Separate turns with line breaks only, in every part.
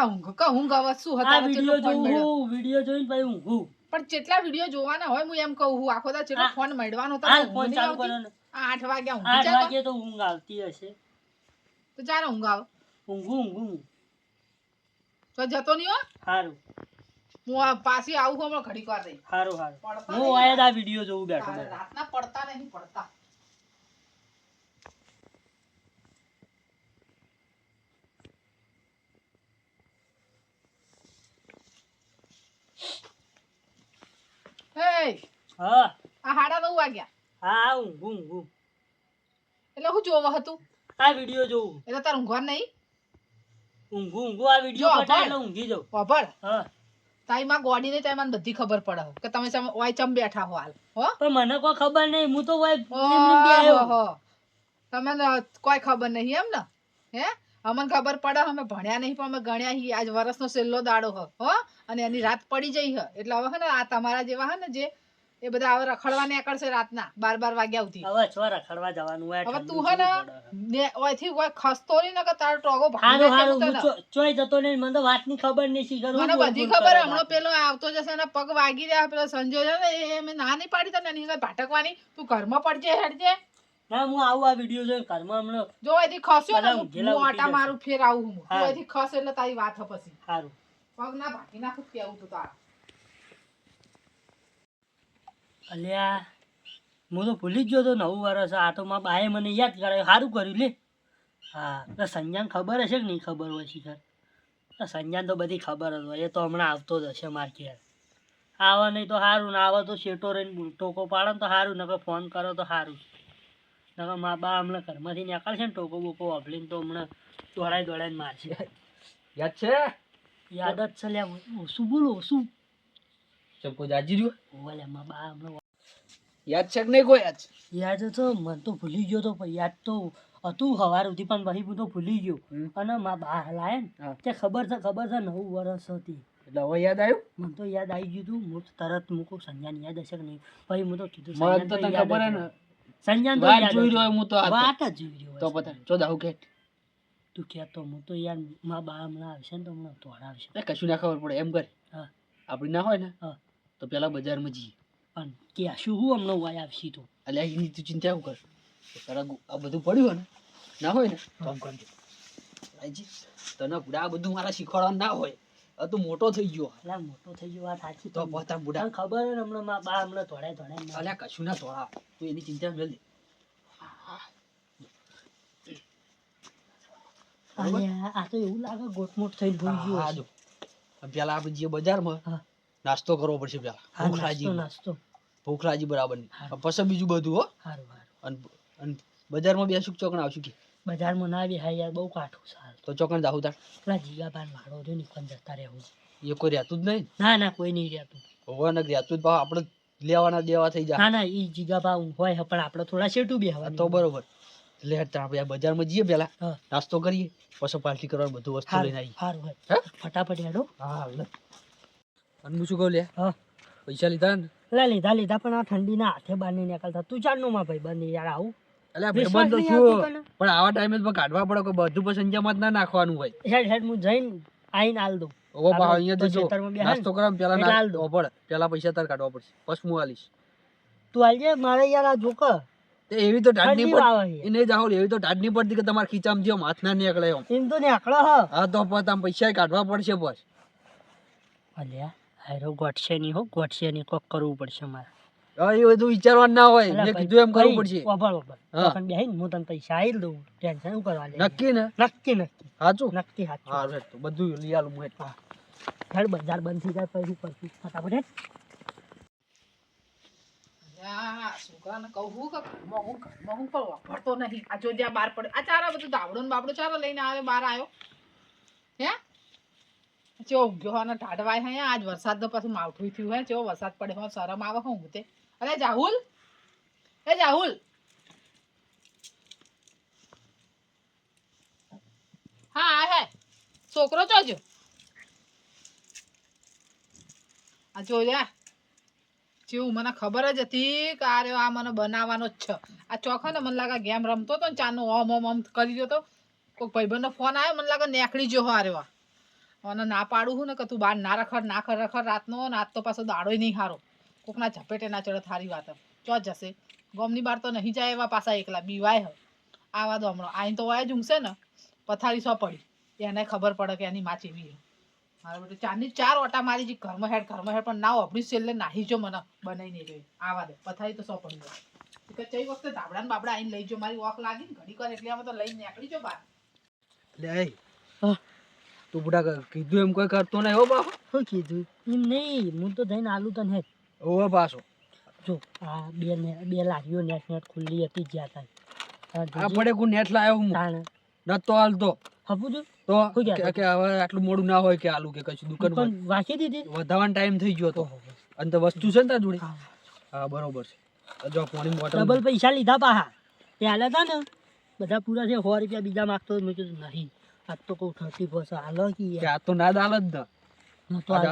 પેલા ઊંઘ? કા ઊંઘ હવે શું હતા?
વીડિયો જોઉં વીડિયો જોઈને પછી ઊંઘું
પણ કેટલા વિડિયો જોવાના હોય હું એમ કહું હું આખો દા ચેટલો ફોન મળવાનો
હાલ ફોન ચાલુ કરો ને
વાગ્યા ઊંઘ
આઠ? વાગે તો ઊંઘ આવતી હશે.
તો ચાલો ઊંઘ આવ.
ઊંઘું ઊંઘું
તો જતો નહીં હો?
સારું
હું પાછી આવું હમણાં ઘડીક વાર રહી.
સારું સારું હું આયા આ વીડિયો જોઉં બેઠો બેઠો.
રાતના પડતા નહીં પડતા.
હા.
આ નવ વાગ્યા.
હા ઊંઘ ઊંઘ
એટલે હું જોવો હતું?
આ વિડિયો જોઉં.
એટલે તારે ઊંઘવા નહીં?
ઊંઘું ઊંઘું આ વિડિયો પટાય એટલે ઊંઘી જાઉં.
પબળ
હા.
માં ગોડી ને તારી બધી ખબર પડે કે તમે ચમ ઓય ચમ બેઠા હો હાલ હો?
પણ મને કોઈ ખબર નહીં હું તો ભાઈ એમને બે આવ્યો.
હો. તમને કોઈ ખબર નહીં એમ ને? હે? અમને ખબર પડે અમે ભણ્યા નહીં પણ અમે ગણ્યા હી આજ વર્ષનો છેલ્લો દાડો હ હો? અને એની રાત પડી જઈ હ. એટલે હવે હે ને આ તમારા જેવા હે ને જે એ બધા હવે રખડવા નીકળશે રાતના બાર બાર વાગ્યા સુધી.
હવે છો રખડવા જવાનું હોય
હવે તું હે ને ઓયથી ઓય ખસતો નહીં ને કે તારો ટોગો ભાંગી
હારું ચોય જતો નહીં મને તો વાતની ખબર નહીં શી
મને બધી ખબર હમણો પેલો આવતો જશે ને પગ વાગી રહ્યા પેલો સંજય છે ને એ- મે ના નહીં પાડી તને નહીં ભટકવાની. તું ઘરમાં પડજે હેડજે.
ના હું આવું આ વીડિયો જોઈ ઘરમાં હમણાં
જો અહીંથી ખસ્યો ને હું આટા મારું ફેર આવું હું. તું ખસ એટલે તારી વાત પછી.
સારું
પગ ના ભાગી નાખું કેવું તો તારા.
અલ્યા હું તો ભૂલી જ ગયો તો નવું વર્ષ આ તો મારા બાએ મને યાદ કરાવ્યું સારું કર્યું લે. હા સંજાન ખબર હશે કે નહીં ખબર હોય શિખર? સંજાન તો બધી ખબર જ હોય એ તો હમણાં આવતો જ હશે માર ઘેર. આવે નહીં તો સારું ને આવે તો શેટો રહીને ટોકો પાડે ને તો સારું નકર ફોન કરો તો સારું નકર મા બા હમણાં ઘરમાંથી નીકળશે ને ટોકો બોકો વાપરીને તો હમણાં દોડાઈ દોડાઈને મારશે.
યાદ છે?
યાદ જ છે લે શું બોલો શું?
ચમકો જાજી રહ્યો?
ઓલે મા બા હમણાં
યાદ છે કે નહીં કોઈ યાદ
યાદ તો મને તો ભૂલી ગયો તો પણ યાદ તો હતું સવાર સુધી પણ પછી હું તો ભૂલી ગયો. અને મા બા હલાય ને તે ખબર છે ખબર છે નવ વર્ષ હતી.
એટલે હવે યાદ આવ્યું?
મને તો યાદ આવી ગયું હતું હું તો તરત મૂકું સંજ્ઞાન યાદ હશે કે નહીં? પછી હું તો કીધું
મને તો તને ખબર ને?
સંજ્ઞાન તો યાદ
જોઈ રહ્યો હું તો તો.
વાત જ જોઈ રહ્યો
તો પતા ચો દાવ કે
તું કહેતો હું તો યાર મા બા હમણાં આવશે ને તો હમણાં તોડ
આવશે કશું ના ખબર પડે એમ કર.
હા.
આપણી ના હોય ને
હા.
તો પેલા બજારમાં જઈએ.
પણ કે શું હું હમણાં વાય આવશી તો
એટલે એની તું ચિંતા એવું કર તારા આ બધું પડ્યું હોય ને ના હોય ને? તો આમ કરજો રાજી તને બુડા આ બધું મારા શીખવાડવાનું ના હોય આ તો મોટો થઈ ગયો.
અલા મોટો થઈ ગયો આ સાચી
તો પોતા બુડા
તને ખબર હે હમણાં માં બા હમણાં ધોળે ધોળે
અલ્યા કશું ના ધોળા. તું એની ચિંતા મેલ દે.
આ તો એવું લાગે ગોટમોટ થઈ ભૂઈ ગયો
હા પેલા આપણે જે બજારમાં નાસ્તો કરવો પડશે પેલા.
નાસ્તો નાસ્તો.
ભૂખ લાગી બરાબર. પછી બીજું બધું હો.
સારું સારું
અને બજારમાં બેસું ચોકણ આવશું કે?
બજારમાં ના બી હા યાર બહુ કાઠું સારું
તો ચોકણ જાવું તાર.
પેલા જીગાબાન વાળો જો નીકળ જતા રહેવું
એ કોઈ રહેતું જ નહીં
ના? ના કોઈ નહીં રહેતું.
હોવા નથી રહેતું જ ભાવ આપણે લેવાના દેવા થઈ જાય
ના ના ઈ જીગાબા હોય પણ આપણે થોડા શેટું બી
આ તો બરોબર. એટલે આપણે બજારમાં જઈએ પેલા નાસ્તો કરીએ પછી પાર્ટી કરવાનું બધું વસ્તુ લઈને આવી
સારું હોય ફટાફટ હેડો.
હા અને હું શું કહું લે?
હા.
પૈસા લીધા ને?
લે લીધા લીધા પણ આ ઠંડીના હાથે બહાર નહીં નીકળતા. તું ચારનું માં ભાઈ બંધ યાર આવું.
એટલે ભાઈબંધ તો છું. પણ આવા ટાઈમે તો કાઢવા પડે કે બધું પછી સંજામાં ના નાખવાનું હોય.
હેડ હેડ હું જઈને આઈને આલ દઉં.
ઓ બા અહીંયા
તો
જો. નાસ્તો કરવા પેલા
એટલે
ના
દો.
પડે પેલા પૈસા તાર કાઢવા પડશે. પછી હું આલીશ.
તું આલજે મારે યાર આ
જોક. એવી તો ટાઢ નહીં પડતી એને જાહો એવી તો ટાઢ નહીં પડતી કે તમારા ખીચામાં જેમ હાથ ના નીકળે એમ.
એમ તો નીકળો હ.
હા તો પણ આમ પૈસા કાઢવા પડશે બસ.
અલ્યા. હારો ગોઠશે નહીં હો ગોઠશે નહીં કોક કરવું પડશે મારે.
હા એ બધું વિચારવાનું ના હોય. મેં કીધું એમ કરવું પડશે. ઓબળ
ઓબળ પણ બેહીને હું તને પૈસા આવી દઉં. ટેન્શન શું કરવા
નક્કી ને?
નક્કી નક્કી.
સાચું
નક્કી સાચું
હા હેડ બધું લઈ આલું હું એટલા
હેડ બજાર બંધ થઈ જાય પછી પછી ફટાફટ
છોકરાને કહું કે ઘરમાં હું ઘરમાં હું પણ વાપરતો નહીં. આ જો જ્યાં બહાર પડે આ ચારા બધું દાવડો ને બાબડો ચારો લઈને આવે બહાર આવ્યો. હે? ચેવો ઊંઘ્યો હોય ટાઢવાય હે, આજ વરસાદ તો પાછું માવઠું થયું હે. ચેવો વરસાદ પડે હો શરમ આવે હું તે અરે જાહુલ, એ જાહુલ. હા, આ હે. છોકરો ચોજો આ જોજા જેવું મને ખબર જ હતી કે આ રહ્યો, આ મને બનાવવાનો જ છે. આ ચોખો ને મને લાગે ગેમ રમતો હતો ને ચાનો ઓમ ઓમ ઓમ કરી દો તો કોઈ ભાઈબંધનો ફોન આવ્યો, મને લાગે નેકળી ગયો આ રહ્યો. અને ના પાડું હું ને કે તું બહાર ના રખડ, ના ખર રખડ રાતનો ને આજ તો પાછો દાડોય નહીં હારો. કોકના ઝપેટે ના ચડે થારી વાત ચો જશે. ગોમની બાર તો નહીં જાય એવા પાછા એકલા. બીવાય હ આવા દો હમણાં. આઈને તો વાય જ ઊંઘશે ને. પથારી સો પડી. એને ખબર પડે કે એની માં એવી મારા બેટું ચારની ચાર ઓટા મારી જે ઘરમાં હેડ ઘરમાં હેડ. પણ ના ઓપડી છેલ્લે નાહી જો મને. બનાવી નહીં જોઈ આવા દે પથારી તો સો પડી જાય કે ચઈ વખતે ધાબડા ને બાબડા આઈને લઈ જો. મારી વોક લાગી ઘડી કર એટલે અમે તો લઈને નીકળી જો બહાર.
લે. તું બુડા કીધું એમ કોઈ કરતો નહીં હો બાપા.
શું કીધું? એમ નહીં હું તો જઈને આલું તને
ઓવે પાછો.
જો આ બે ને બે લાગ્યો નેટ નેટ ખુલ્લી હતી જ્યાં તાઈ આ
પડે કોઈ નેટ લાયો હું?
તાણ.
નતો હાલતો
હપું છું?
તો? કે હવે આટલું મોડું ના હોય કે આલુ કે કશું દુકાન
પણ વાંચી દીધી?
વધારવાનો ટાઈમ થઈ ગયો તો. અને તો વસ્તુ છે ને તાર જોડે?
હા.
હા બરોબર છે. જો પાણી બોટલ
ડબલ પૈસા લીધા પાહા. તે હાલે હતા ને? બધા પૂરા છે સો રૂપિયા બીજા માગતો મેં કીધું નહીં. આજ તો કહું થર્ટી પર્સન્ટ હાલો કે
આ તો ના દાલ જ ને
નતો
આ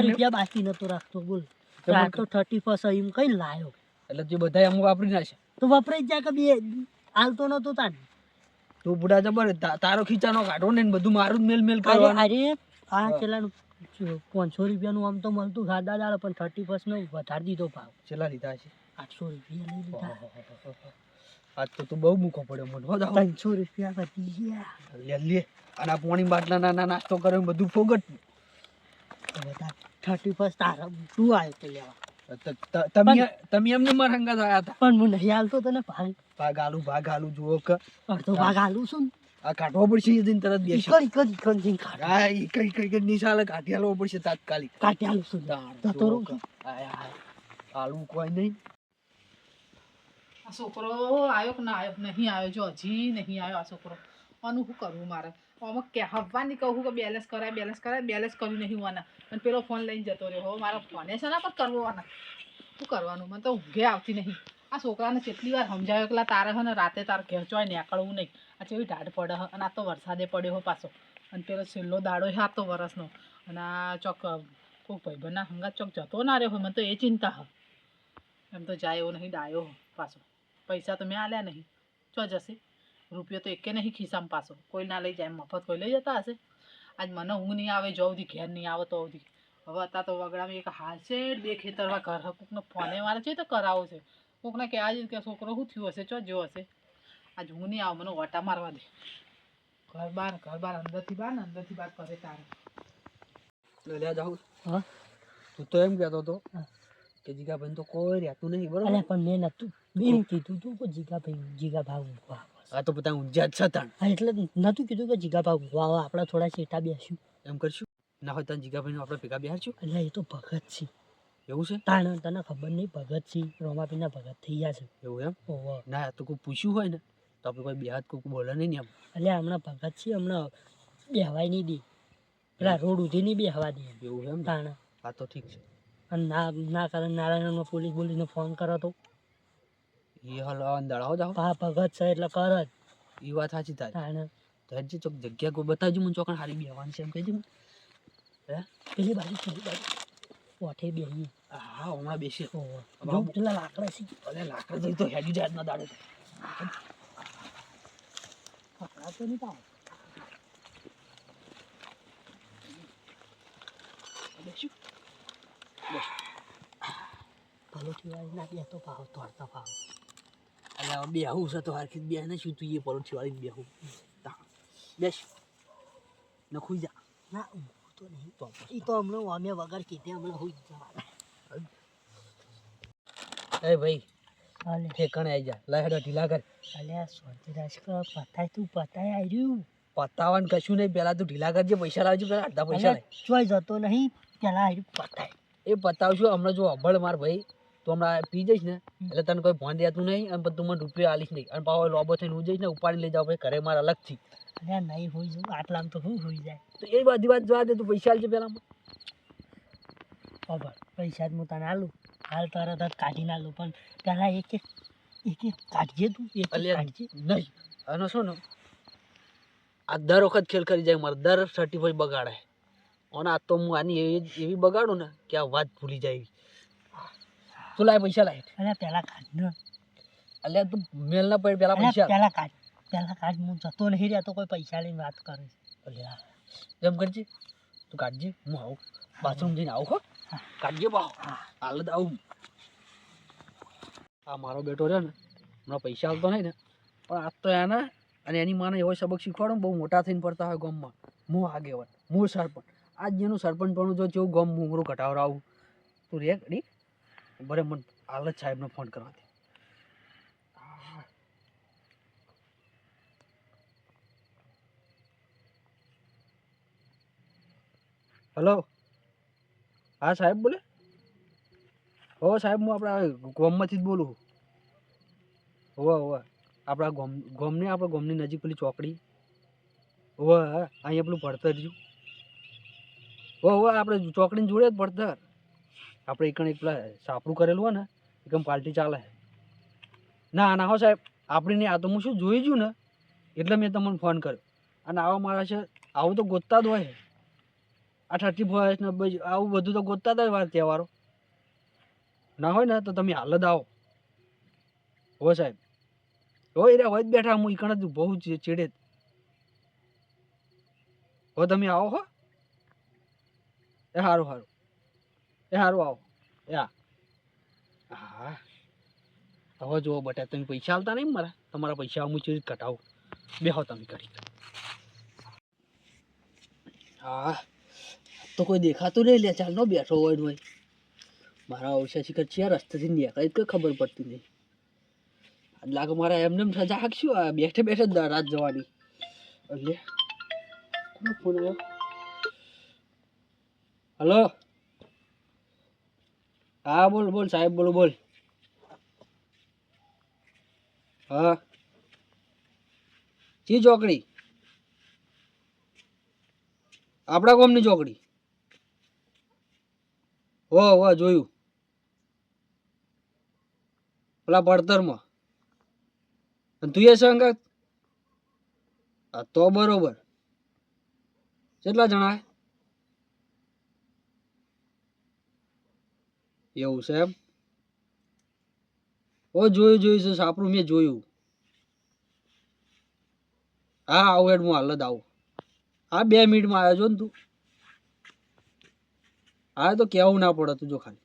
ને?
રૂપિયા બાકી નતો રાખતો બોલ.
તો
આ તો થર્ટી પર્સન્ટ એમ કઈ લાયો.
એટલે જે બધા અમુક વાપરી નાખે
તો વપરાઈ જાય કે બે? હાલતો નતો તાન
તું બુડા જબર તા- તારો ખીચાનો કાઢો ને બધું મારું જ મેલ મેલ કરવાનું.
અરે આ કેટલાનું પાંચસો રૂપિયાનું આમ તો મળતું ખાધા દાળ પણ થર્ટી પર્સન્ટ વધારી દીધો ભાવ.
ચેલા લીધા છે.
આઠસો રૂપિયા લઈ લીધા.
આજ તો તું બહુ મૂકો પડ્યો મને હો દાવ
ત્રણસો રૂપિયા વધી ગયા.
લે લે અને પાણી બાટલા નાના નાસ્તો કર્યો બધું ફોગટ
બધા થર્ટી ફર્સ્ટ તારા તું આવ્યો તો લેવા.
ત- ત- તમે તમે એમને મારા આયા હતા?
પણ હું નહીં હાલતો તને ભાગ
ભાગ આલુ ભાગ આલુ જુઓ કે.
અડધો ભાગ આલુ છું
આ કાઢવો પડશે એ દિન તરત બેસી.
ઈકડ ઈકડ ઈકડ કાઢ.
આ એ કઈ કઈ કઈ નિશાલે કાઢી આલવો પડશે તાત્કાલિક.
કાઢી હાલું છું.
આય, આય. આલુ કોઈ નહીં.
આ છોકરો આવ્યો કે ના આવ્યો નહીં આવ્યો જો, હજી નહીં આવ્યો આ છોકરો આનું શું કરવું મારે? આમાં કે હવાની કહું કે બેલેન્સ કરાય બેલેન્સ કરાય, બેલેન્સ કર્યું નહીં હોવાના. અને પેલો ફોન લઈને જતો રહ્યો. હો, મારા ફોને છે ના પણ કરવો આના શું કરવાનું? મને તો ઊંઘે આવતી નહીં. આ છોકરાને કેટલી વાર સમજાવ્યો કે તારે હે ને રાતે તારે ઘેર ચોય નીકળવું નહીં. આ જેવી ઢાઢ પડે હે. અને આ તો વરસાદે પડ્યો હો પાછો. અને પેલો છેલ્લો દાડો છે આ તો વરસનો. અને આ ચોક કોઈ ભાઈબંધના હંગાત ચોક જતો ના રહ્યો હોય. મને તો એ ચિંતા હ. એમ તો જાય એવો નહીં, ડાયો પાછો. પૈસા તો મેં આલ્યા નહીં. ચો જશે? રૂપિયો તો એકે નહીં ખિસ્સામાં પાછો. કોઈ ના લઈ જાય મફત કોઈ લઈ જતા હશે? આજ મને ઊંઘ નહીં આવે જો સુધી ઘેર નહીં આવે તો સુધી હવે અત્યારે તો વગડામાં એક હાલશે બે ખેતરમાં ઘર. કોકનો ફોને મારે છે તો કરાવો છે. કોકને કે આજે કે છોકરો શું થયું હશે? ચો જો હશે. આજ ઊંઘ નહીં આવે મને ઓટા મારવા દે. ઘર બાર ઘર બાર અંદરથી બાર ને અંદરથી બાર કરે તારે.
લે જાઉં
હા?
તું તો એમ કહેતો હતો. કે જીગાભાઈ તો કોઈ રહેતું નહીં બરોબર?
અલ્યા પણ મેં નતું મેં કીધું તું કે જીગા ભાઈ જીગા ભાવ ઊંઘવા
આ તો બધા ઊંઝા જ છતાં.
હા એટલે નતું કીધું કે જીગા ભાવ ઊંઘવા આપણે થોડા શેઠા બેસ્યું
એમ કરશું? ના હોય તને જીગાભાઈ આપણે ભેગા બેહારશું
એટલે એ તો ભગત છે.
એવું છે?
તાણ તને ખબર નહીં ભગત છે. રોમાપીના ભગત થઈ ગયા છે.
એવું એમ?
ઓહો.
ના તો કોઈ પૂછ્યું હોય ને તો આપણે કોઈ બે હાથ કોઈ બોલે નહીં એમ.
એટલે હમણાં ભગત છે હમણાં બેહવાય નહીં દે. પેલા રોડ ઉધી નહીં બેહવા દે
એવું એમ?
તાણ
આ તો ઠીક છે.
અને ના ના કરે નારાયણમાં પોલીસ બોલીને ફોન કરો તો.
એ હલો અંદાડા જાઓ.
હા ભગત છે એટલે કર. જ
એ વાત સાચી
થાય
તો ચોક જગ્યા કોઈ બતાવજો મને ચોકણ હારી બેહવાની છે એમ કહેજો મને.
પેલી બાજુ પેલી બાજુ. ઓઠે બેહી
હા હમણાં બેસી.
જો પેલા લાકડા છે.
અરે લાકડા જોઈ તો હેડી જાય ના દાડે.
લાકડા તો નહીં પાવ
બેસ્યું
ભલોથી વાળી ના બે તો પાવ તોડતા ભાવ
એટલે બેહું છે તો હારખી બે ને શું તું એ પરોઠી વાળી બેહું બેસ ને ખુઈ જા
ના ઊંઘું તો નહીં તો એ તો હમણાં અમે વગર કીધે હમણાં હોઈ જા
એ ભાઈ ઠેકાણે આવી જા લહેડો ઢીલા કર
અલ્યા સ્વર્ગરાજ કર પતાય તું પતાય આવ્યું
પતાવાનું કશું નહીં પેલા તું ઢીલા કરજે પૈસા લાવજો પેલા અડધા પૈસા
ચોય જતો નહીં પેલા આવ્યું પતાય
એ પતાવશું હમણાં જો અભળ માર ભાઈ તો હમણાં પી જઈશ ને એટલે તને કોઈ ફોન દેતું નહીં અને તું મને રૂપિયા આલીશ નહીં. અને પાછો લોબો થઈને હું જઈશ ને ઉપાડી લઈ જાવ ભાઈ ઘરે મારે અલગથી.
અલ્યા નહીં હોઈ જવું. આટલામાં તો શું હોઈ જાય?
તો એ બધી વાત જોવા દે તું પૈસા આલજે પહેલાં
ખબર પૈસા જ હું તને આલું. હાલ તરત જ કાઢી ના લઉં પણ પહેલાં એક એક એક એક કાઢજે તું એક કાઢજે.
નહીં. અને શું ને? આ દર વખત ખેલ કરી જાય મારે દર સર્ટિફાઈ બગાડે. અને આ તો હું આની એવી એવી બગાડું ને કે આ વાત ભૂલી જાય તું લાય પૈસા લાય.
અલ્યા પેલા કાઢ ને.
અલ્યા તું મેલ ના પડે પેલા પૈસા.
પેલા કાઢ. પેલા કાઢ. હું જતો નહીં રહ્યા તો કોઈ પૈસા લઈને વાત કરે
અલ્યા એમ કરજે. તું કાઢજે હું આવું. બાથરૂમ જઈને આવું હો. કાઢજે બા હાલ જ આવું. આ મારો બેટો રહ્યો ને હમણાં પૈસા આવતો નહીં ને પણ આજ તો એના અને એની માને એવો સબક શીખવાડો બહુ મોટા થઈને પડતા હોય ગામમાં. હું આગેવાન. હું સરપંચ. આજ જેનું સરપંચ પણ જો જેવું ગમ મુંગરું ઘટાવરાવું તું રે ઘડી ભરે મને હાલત સાહેબને ફોન કરવાથી. હલો હા, સાહેબ બોલે? હો, સાહેબ, હું આપણા ગોમમાંથી જ બોલું હોવે હોવે. આપણા ગોમ, ગોમની, આપણા ગોમની નજીક પેલી ચોકડી. હા, અહીંયા પેલું ભણતર રહ્યું હોવે આપણે ચોકડીની જોડે જ પડતર. આપણે એકણ એક પેલા સાપરું કરેલું હોય ને એકમ પાર્ટી ચાલે. ના ના હો સાહેબ આપણી નહીં આ તો હું શું જોઈ ગયું ને, એટલે મેં તમને ફોન કર્યો. અને આવા મારા છે, આવું તો ગોતતા જ હોય. આ થર્ટી ફર્સ્ટ ને આવું બધું તો ગોતતા જ હોય વાર તહેવારો. ના હોય ને, તો તમે હાલ જ આવો. હો સાહેબ. હો એ હોય જ બેઠા, હું એકણ જ બહુ જ ચીડે જ. હો, તમે આવો હો. એ સારું સારું એ સારું આવો. એ હા હવે જુઓ બટા તમે પૈસા આવતા નહીં મારા? તમારા પૈસા હું ચીજ કટાવો બેહો તમે કરી હા. તો કોઈ દેખાતું નહીં લે ચાલ નો બેઠો હોય હોય મારા ઓછા શિખર છે રસ્તેથી નીકળે કોઈ ખબર પડતી નહીં. લાગે મારા એમને એમ સજા હાકશું આ બેઠે બેઠે જ રાત જવાની. એટલે કોનો ફોન આવ્યો? હલો? હા, બોલ બોલ, સાહેબ, બોલો, બોલ. હા. ચી ચોકડી? આપણા કોમની ચોકડી. હો હો, જોયું. પેલા પડતરમાં. અને તું એ સંગત? તો બરોબર. કેટલા જણા? એવું છે એમ? ઓ, જોયું જોયું છે સાપરું મેં જોયું. હા, આવું હેડ, હું હાલ જ આવું. હા, બે મિનિટમાં આવ્યો છો ને તું? હા, તો કહેવું ના પડે તું જો ખાલી.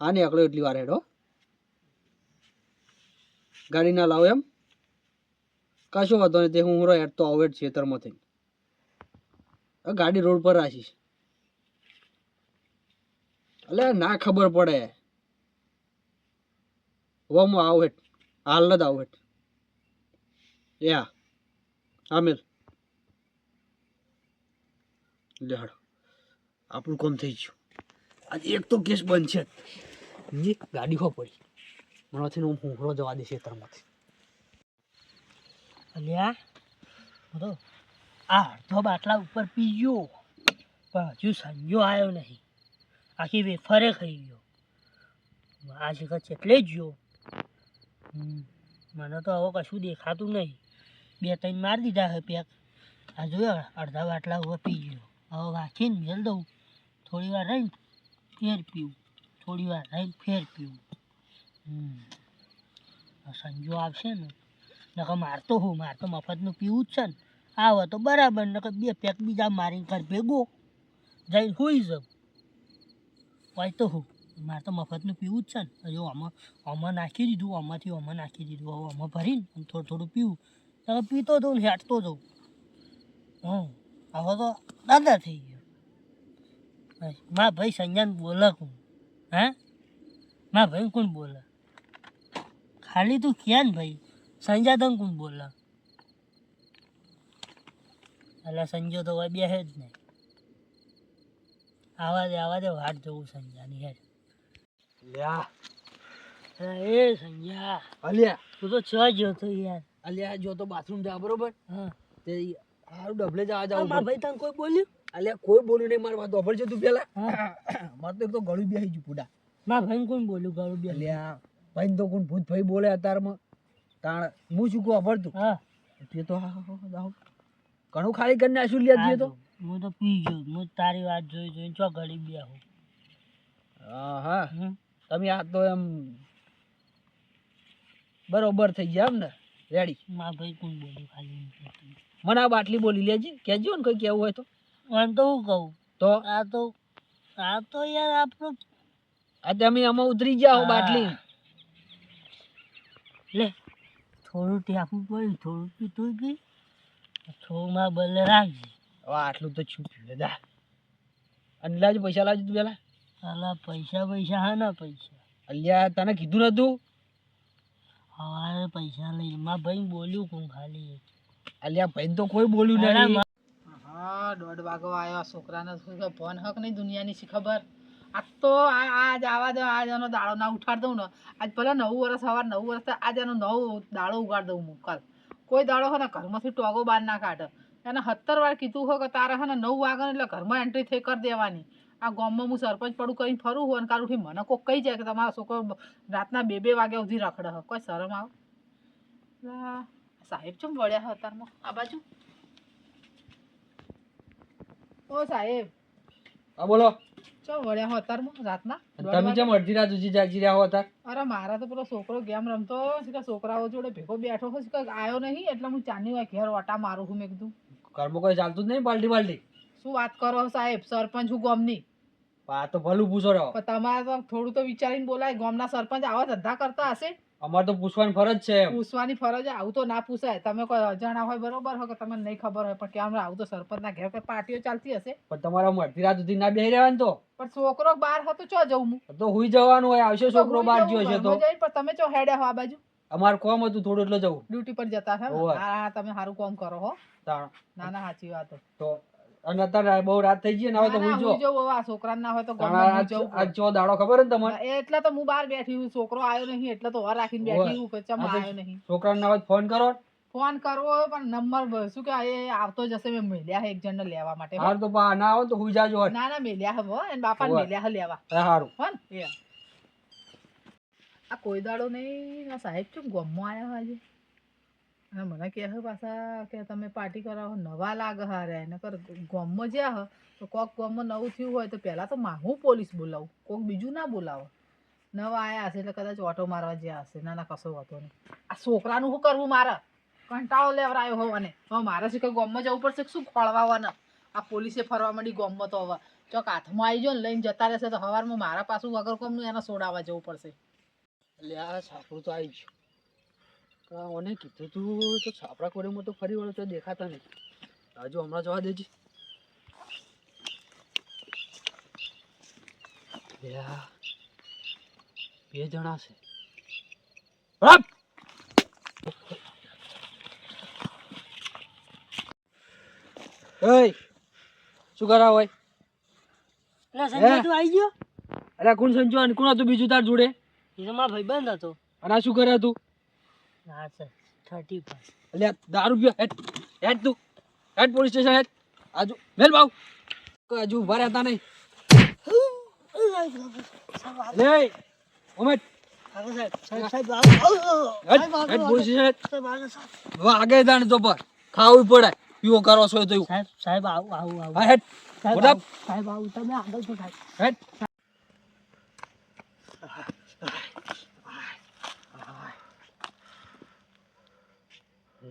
હા ને એકલો એટલી વાર હેડો ગાડી ના લાવો એમ? કશો વાંધો નહીં, તે હું રો હેડ તો આવું હેડ ખેતરમાંથી હવે ગાડી રોડ પર રાખીશ અલે ના ખબર પડે. હવે હું આવું હેઠ. હાલ જ આવું હેઠ. યા હા. મેલ લે હાડો આપણું કામ થઈ ગયું. આજે એક તો કેસ બંધ છે. જી ગાડી હો પડી. મનાથી હું હુંકડો જવા દે ખેતરમાંથી.
અલ્યા બધો આ અડધો બાટલા ઉપર પી ગયો. પણ હજુ સંજો આવ્યો નહીં. આખી વેફરે ખાઈ ગયો. આ શિખર ચેટલે જ ગયો. મને તો હવે કશું દેખાતું નહીં. બે ત્રણ મારી દીધા હવે પેક. આ જોયો, અડધા બાટલા ઉપર પી ગયો. હવે વાંચીને મેળ દઉં. થોડી વાર રહીને ફેર પીવું. થોડી વાર રહીને ફેર પીવું. સંજો આવશે ને, નકર મારતો હું મારતો મફતનું પીવું જ છે ને. આવે તો બરાબર, નકર બે પેક બીજા મારીને ઘર ભેગો. જઈને હોઈ જાઉં. હોય તો હું. મારે તો મફતનું પીવું જ છે ને. જો આમાં આમાં નાખી દીધું, આમાંથી આમાં નાખી દીધું. હવે આમાં ભરીને થોડું થોડું પીવું. નકર પીતો જઉં ને, હેઠતો જઉં હં હવે તો દાદા થઈ ગયો. બસ. મા ભાઈ સંજ્ઞાન બોલે કોણ? હે? મા ભાઈ કોણ બોલે? ખાલી તું ક્યાં ને ભાઈ? સંજા સંજાતન કોણ બોલે? એટલે સંજો તો હોય બેસે જ નહીં. આવા દે આવા દે વાટ જોઉં સંજાની હેડ.
લ્યા.
એ સંજ્યા
અલ્યા.
તું તો છ ગયો તો યાર.
અલ્યા જો તો બાથરૂમ જા બરોબર?
હા.
તે હારું ડબલે જવા જાવ
મારા ભાઈ તને કોઈ બોલ્યું?
અલ્યા કોઈ બોલ્યું નહીં મારા વાત ઓફર છે તું પેલા?
હા.
મારે તો એક તો ગળું બેસી ગયું પૂડા.
મારા ભાઈ કોણ બોલ્યું ગળું બે
અલ્યા ભાઈ તો કોણ ભૂત ભાઈ બોલે અત્યારમાં તાણ હું શું કહું ઓફર તું?
હા.
તે તો હા ઘણું ખાલી કરીને નાખ્યું લ્યા તો
હું તો પી ગયો. હું તારી વાત જોઈ જોઈને ચો ઘડી બે હું.
તમે આ તો એમ બરોબર થઈ ગયા એમ ને? રેડી
મા ભાઈ કોણ બોલ્યું ખાલી
મને આ બાટલી બોલી લેજે. કહેજો ને કંઈ કેવું હોય તો.
મને તો હું કહું?
તો?
આ તો આ તો યાર આપણું
આ તમે આમાં ઉતરી ગયા હો બાટલી.
લે થોડું ટેપું પડ્યું થોડું પીતું ગઈ થોડુંમાં બદલે રાખજે.
હવે આટલું તો છૂટ્યું પીવે દા અને પૈસા લાવજો તું પેલા.
અલા પૈસા પૈસા હા ના પૈસા.
અલ્યા તને કીધું નતું?
હવે પૈસા લઈ માં ભાઈ બોલ્યું કોણ ખાલી
અલ્યા ભાઈ તો કોઈ બોલ્યું નહીં.
હા દોઢ વાગો આવ્યો. આ છોકરાને શું ફોન હક નહીં દુનિયાની શી ખબર? આજ તો આજ આવા દો આજ એનો દાડો ના ઉઠાડ દઉં ને. આજ પેલા નવું વર્ષ સવાર નવું વર્ષ આજ એનો નવો દાડો ઉગાડ દઉં હું કાલ. કોઈ દાડો હોય ને ઘરમાંથી ટોગો બહાર ના કાઢે. એને સત્તર વાર કીધું હોય કે તારે હે ને નવ વાગે એટલે ઘરમાં એન્ટ્રી થઈ કરી દેવાની. આ ગામમાં હું સરપંચ પડું કરીને ફરું હોય અને કાલ ઉઠી મને કોક કહી જાય કે તમારો છોકરો રાતના બે બે વાગ્યા સુધી રખડે હોય કોઈ શરમ આવે? સાહેબ ચમ વળ્યા હોય અત્યારમાં આ બાજુ. ઓ સાહેબ.
હા બોલો.
ચો વળ્યા હો અત્યારમાં રાતના?
તમે
વાગે?
અડધી રાત સુધી જાગી રહ્યા હો હતા
અરે મારા તો પેલો છોકરો ગેમ રમતો છે કે છોકરાઓ જોડે ભેગો બેઠો છે કે આવ્યો નહીં એટલે હું ચાની વાર ઘેર ઓટા મારું છું મેં કીધું.
ઘરમાં કોઈ ચાલતું જ નહીં પાલટી પાલટી?
શું વાત કરો સાહેબ? સરપંચ હું ગોમની.
આ તો ભલું પૂછો રહો
પણ તમારે તો થોડું તો વિચારીને બોલાય ગામના સરપંચ આવા ધંધા કરતા હશે?
અમારે તો પૂછવાની ફરજ છે
પૂછવાની ફરજ આવું તો ના પૂછાય. તમે કોઈ અજાણા હોય બરોબર હોય કે તમને નહીં ખબર હોય પણ કેમ આવું તો સરપંચના ઘેર કોઈ પાર્ટીઓ ચાલતી હશે?
પણ તમારા મળતી અડધી રાત સુધી ના બેહી રહેવાનું તો?
પણ છોકરો બહાર હતો ચો જવું હું?
તો હુઈ જવાનું હોય આવશે છોકરો બહાર ગયો છે તો.
પણ તમે ચો હેડે હો આ બાજુ?
અમારે કોમ હતું થોડું એટલે જવું.
ડ્યુટી પર જતા હે હા તમે સારું કોમ કરો હો. ના ના સાચી વાત
તો. અને અત્યારે બહુ રાત થઈ ગઈ ને હવે તો
ના, ના,
હુઈ
હું
જો
જવું આ છોકરાને ના હોય તો
તાણ
ગામમાં હું
આજ
જવું
આજ ચો દાડો ખબર ને તમને?
એટલે તો હું બહાર બેઠી હું છોકરો આવ્યો નહીં એટલે તો વાર રાખીને બેઠી હું કે ચમ આવ્યો નહીં.
છોકરાને ના હોય ફોન કરો.
ફોન કરવો પણ નંબર શું કે એ આવતો જશે મેં મેલ્યા હે એક જણને લેવા માટે
હાર તો ના આવે તો હુઈ જાજો
ના ના મેલ્યા હે હો એને બાપાને મેલ્યા હે લેવા.
હારું.
હો ને આ કોઈ દાડો નહીં સાહેબ કેમ ગમમાં આવ્યા આજે? અને મને કહે છે પાછા કે તમે પાર્ટી કરાવો, નવા લાગે હારે. કર ગોમમાં જ્યાં હ, તો કોક ગમમાં નવું થયું હોય તો પહેલાં તો માહું પોલીસ બોલાવું, કોક બીજું ના બોલાવો. નવા આયા હશે એટલે કદાચ ઓટો મારવા જ્યાં હશે. ના ના, કશો વાતો નહીં. આ છોકરાનું શું કરવું મારે? કંટાળો લેવરાયો હોવાને હવે મારે છે કે ગમમાં જવું પડશે શું ખોળવાવાના? આ પોલીસે ફરવા માંડી ગમમાં તો હવે. ચોક હાથમાં આવી જો ને લઈને જતા રહેશે તો સવારમાં મારા પાછું વગર કોમનું એને સોડાવવા જવું પડશે.
એટલે આ છાપરું તો આવી ગયું. મને કીધું તું તો છાપરા કોરેમાં તો ફરી વળો તો દેખાતા નહીં. હજુ હમણાં જવા દેજે. બે જણા છે! શું કરા હોય?
આવી ગયો?
અરે કોણ સંજુ? અને કોણ હતું બીજું તાર જોડે?
એ તો બંધ ભાઈબંધ હતો.
અને આ શું કરે તું?
હા સર થર્ટી પર
એટલે દારૂ પીવા. હેડ. હેડ તું. હેડ પોલીસ સ્ટેશન હેડ. આજુ. મેલ બાવ હજુ ઊભા રહેતા નહીં. લે ઉમેટ
આગળ સાહેબ. સાહેબ સાહેબ આવો.
હેડ.
સાહેબ, આગળ,
હેડ પોલીસ સ્ટેશન હેડ.
સાહેબ આગળ, સાહેબ.
હવે આગે દાણ તો પર ખાવું પડે. પીવો કરો છો તો.
સાહેબ સાહેબ આવું આવું આવું.
હેડ.
સાહેબ આવું. સાહેબ આવું. તમે આગળ તો સાહેબ.
હેડ.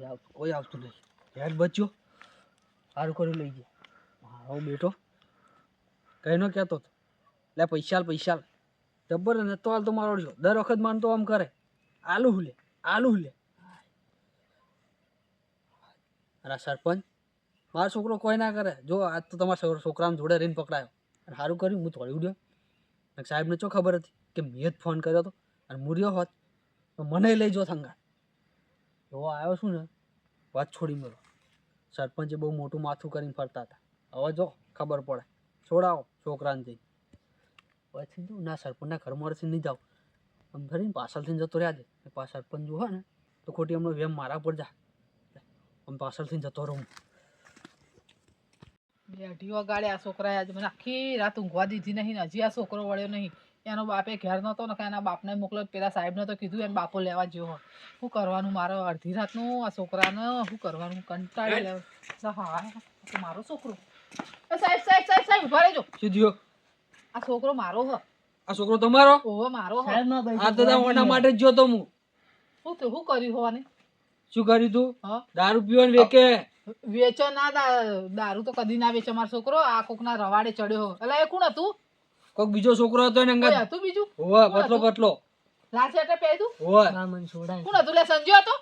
આવતું- કોઈ આવતું નહીં. હેડ બચ્યો. સારું કર્યું લઈ ગયા. મારો બેટો. કહીનો કહેતો હતો લે પૈસા પૈસા જબ્બર હાલ તો મારો છો દર વખત માનતો આમ કરે. આલુ હુલે, આલુ અને આ સરપંચ, મારો છોકરો કોઈ ના કરે. જો, આજ તો તમારા છોકરાને જોડે રહીને પકડાયો. અને સારું કર્યું, હું થોડી ઉડ્યો. સાહેબને ચો ખબર હતી કે મેં જ ફોન કર્યો હતો. અને મુર્યો હોત, તો મને લઈ જો થંગા એવો આવ્યો છું ને વાત છોડી મેળો. સરપંચે બહુ મોટું માથું કરીને ફરતા હતા. હવે જો ખબર પડે. છોડાવો છોકરાને જઈ પછી જો ના સરપંચના ઘરમાંથી નહીં જાવ આમ ફરીને પાછળથી જતો રહ્યા છે. પા સરપંચ જો ને, તો ખોટી એમનો વેમ મારા પર જા. આમ પાછળથી જતો રહું.
બે અઢી વગાડે આ છોકરાએ આજે મને આખી રાત ઊંઘવા દીધી નહીં હજી આ છોકરો વળ્યો નહીં. એનો બાપે ઘેર નહોતો ને એના બાપને મોકલો પેલા સાહેબને તો કીધું એને બાપો લેવા જેવો શું કરવાનું મારો અડધી રાતનું આ છોકરાને શું કરવાનું? કંટાળી લેવા હા મારો છોકરો. સાહેબ સાહેબ સાહેબ સાહેબ ઊભા રહેજો.
સીધીઓ
આ છોકરો મારો હ.
આ છોકરો તમારો?
ઓહો મારો હ.
સાહેબ ભાઈ
આ તો તારા ઓના માટે જ જોતો હું.
શું તો શું કર્યું હોવાને?
શું કર્યું તું?
હા.
દારૂ પીવાનું વેકે.
વેચો ના દારૂ તો કદી ના વેચે. મારો છોકરો આ કોકના રવાડે ચડ્યો એટલે એ કોણ હતું?
કોઈક બીજો છોકરો હતો ને અંગત.
હતું બીજું?
હોવે પતલો પતલો.
લાલ શર્ટ પહેર્યું
હોવે.
ના મન છોડાય.
કોણ હતું? લે સંજો હતો?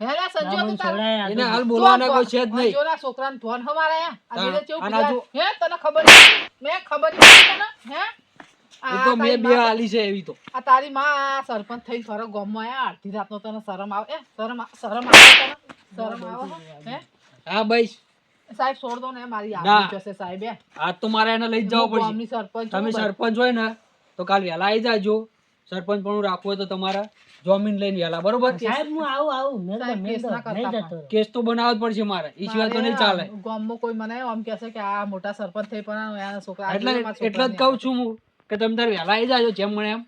હેલા સંજો હતું તારે?
છોડાય
એને હાલ બોલવાના કોઈ છે જ નહીં.
જો ના છોકરાને ધોન હમારા આ
હા,
ચેવું હે તને ખબર મે ખબર નહીં તને? હે?
એ તો
તારી
બે આલી છે એવી તો.
આ તારી માં સરપંચ થઈ ફરો ગામમાં આયા. અડધી રાતનો તને શરમ આવે એ શરમ શરમ આવે તને? શરમ આવે હે? હે?
હા ભાઈ
સાહેબ છોડ દો ને મારી
ના.
જશે સાહેબ
આજ તો મારે એને લઈ જવો પડશે.
સરપંચ
તમે સરપંચ હોય ને તો કાલ વહેલા આવી જાજો. સરપંચ પણ રાખવું હોય તો તમારા જમીન લઈને વહેલા. બરોબર?
સાહેબ હું આવું આવું. મેં તો
સાહેબ,
મેં
કેસ
તો
ના કરતા.
કેસ બનાવવો જ પડશે મારે. એ સિવાય તો નહીં ચાલે.
ગામમાં કોઈ મને આમ કહેશે કે આ મોટા સરપંચ થઈ પણ એના છોકરા
એટલે એટલે જ
કઉ
કહું છું હું કે તમે તારે વહેલા આવી જાજો જેમ મને એમ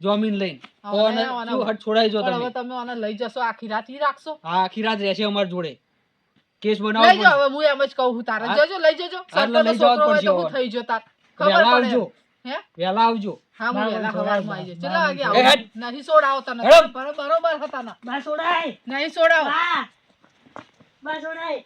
જમીન લઈને. તો છોડાઈ જો
હવે
તમે
લઈ જશો આખી રાત ઈ રાખશો?
હા આખી રાત રહેશે અમારી જોડે. કેસ બનાવો
લઈ જાઓ હવે હું એમ જ કહું છું તારે. જજો લઈ જજો.
સરપંચ
છોકરો હોય તો
પડશે
હું થઈ જો તાર. ખબર પડે.
આવજો.
હે?
વેલા આવજો.
હા હું વેલા
ના,
આવી
ના,
ચલો આગે
ના,
વાગે નહીં સોડાવો તને બરોબર હતા ના.
બા સોડાય.
નહીં સોડાવો.
બા. બા છોડાય